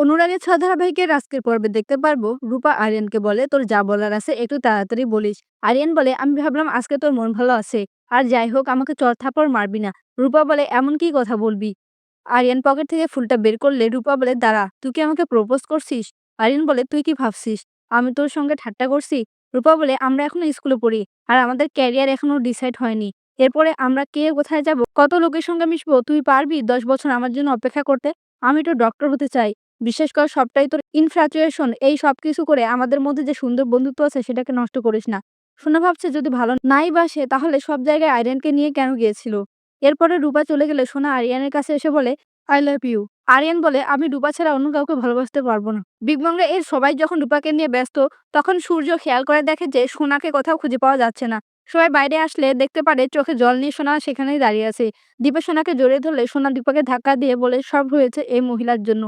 অনুরাগের ছোঁয়া ধারাবাহিকের আজকের পর্বে দেখতে পারব। রূপা আরিয়ানকে বলে, তোর যা বলার আছে একটু তাড়াতাড়ি বলিস। আরিয়ান বলে, আমি ভাবলাম আজকে তোর মন ভালো আছে। আর যাই হোক, আমাকে চর থাপড় মারবি না। রূপা বলে, এমন কি কথা বলবি? আরিয়ান পকেট থেকে ফুলটা বের করলে রূপা বলে, দাঁড়া, তুই কি আমাকে প্রপোজ করছিস? আরিয়ান বলে, তুই কি ভাবছিস? আমি তোর সঙ্গে ঠাট্টা করছি? রূপা বলে, আমরা এখনও স্কুলে পড়ি, আর আমাদের ক্যারিয়ার এখনও ডিসাইড হয়নি। এরপরে আমরা কে কোথায় যাব? কত লোকের সঙ্গে মিশবো? তুই পারবি দশ বছর আমার জন্য অপেক্ষা করতে? আমি তো ডক্টর হতে চাই। বিশেষ করে সবটাই তোর ইনফ্রাচুয়েশন এই সব কিছু করে আমাদের মধ্যে যে সুন্দর বন্ধুত্ব আছে সেটাকে নষ্ট করিস না। শোনা ভাবছে যদি ভালো নাই বাসে, তাহলে সব জায়গায় আরিয়ানকে নিয়ে কেন গিয়েছিল? এরপরে রূপা চলে গেলে সোনা আরিয়ানের কাছে এসে বলে আই লাভ ইউ আরিয়ান বলে, আমি রূপা ছাড়া অন্য কাউকে ভালোবাসতে পারব না। বিগ বাংলা এর সবাই যখন রূপাকে নিয়ে ব্যস্ত, তখন সূর্য খেয়াল করে দেখে যে সোনাকে কোথাও খুঁজে পাওয়া যাচ্ছে না। সবাই বাইরে আসলে দেখতে পারে চোখে জল নিয়ে সোনা সেখানেই দাঁড়িয়ে আছে। দীপা সোনাকে জড়িয়ে ধরলে সোনা দীপাকে ধাক্কা দিয়ে বলে, সব হয়েছে এই মহিলার জন্য।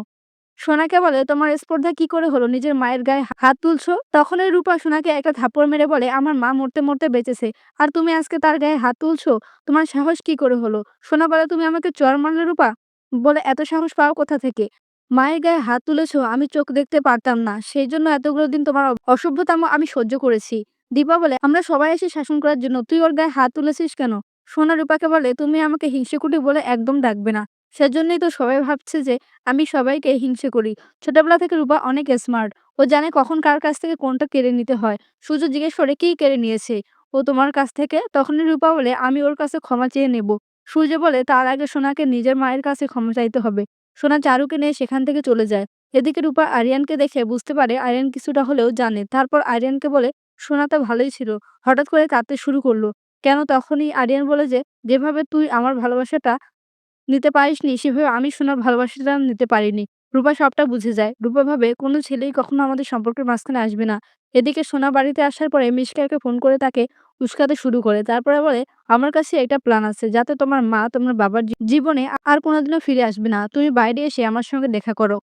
সোনাকে বলে, তোমার স্পর্ধা কি করে হলো? নিজের মায়ের গায়ে হাত তুলছো? তখন ওই রূপা সোনাকে একটা থাপ্পড় মেরে বলে, আমার মা মরতে মরতে বেঁচেছে। আর তুমি আজকে তার গায়ে হাত তুলছো? তোমার সাহস কি করে হলো? সোনা বলে, তুমি আমাকে চর মারলে রূপা? বলে, এত সাহস পাও কোথা থেকে? মায়ের গায়ে হাত তুলেছো, আমি চোখ দেখতে পারতাম না। সেই জন্য এতগুলো দিন তোমার অসভ্যতাম আমি সহ্য করেছি। দীপা বলে, আমরা সবাই এসে শাসন করার জন্য তুই ওর গায়ে হাত তুলেছিস কেন? সোনা রূপাকে বলে, তুমি আমাকে হিংসেকুটি বলে একদম ডাকবে না। সেজন্যই তো সবাই ভাবছে যে আমি সবাইকে হিংসে করি। ছোটবেলা থেকে রূপা অনেক স্মার্ট ও জানে কখন কার কাছ থেকে কোনটা কেড়ে নিতে হয়। সূর্য জিজ্ঞেস করে, কি কেড়ে নিয়েছে? ও তোমার কাছ থেকে। তখনই রূপা বলে, আমি ওর কাছে ক্ষমা চেয়ে নেব। সূর্য বলে, তার আগে সোনাকে নিজের মায়ের কাছে ক্ষমা চাইতে হবে। সোনা চারুকে নিয়ে সেখান থেকে চলে যায়। এদিকে রূপা আরিয়ানকে দেখে বুঝতে পারে, আরিয়ান কিছুটা হলেও জানে। তারপর আরিয়ানকে বলে, সোনা তো ভালোই ছিল। হঠাৎ করে কাঁদতে শুরু করল। কেন তখনই আরিয়ান বলে যে, যেভাবে তুই আমার ভালোবাসাটা নিতে পারিসনি, সেভাবে আমি সোনার ভালোবাসাটা নিতে পারিনি। রূপা সবটা বুঝে যায়। রূপা ভাবে কোনো ছেলেই কখনো আমাদের সম্পর্কের মাঝখানে আসবে না। এদিকে সোনা বাড়িতে আসার পরে মিসকারকে ফোন করে তাকে উস্কাতে শুরু করে। তারপরে বলে, আমার কাছে একটা প্ল্যান আছে, যাতে তোমার মা তোমার বাবার জীবনে আর কোনোদিনও ফিরে আসবে না। তুমি বাইরে এসে আমার সঙ্গে দেখা করো।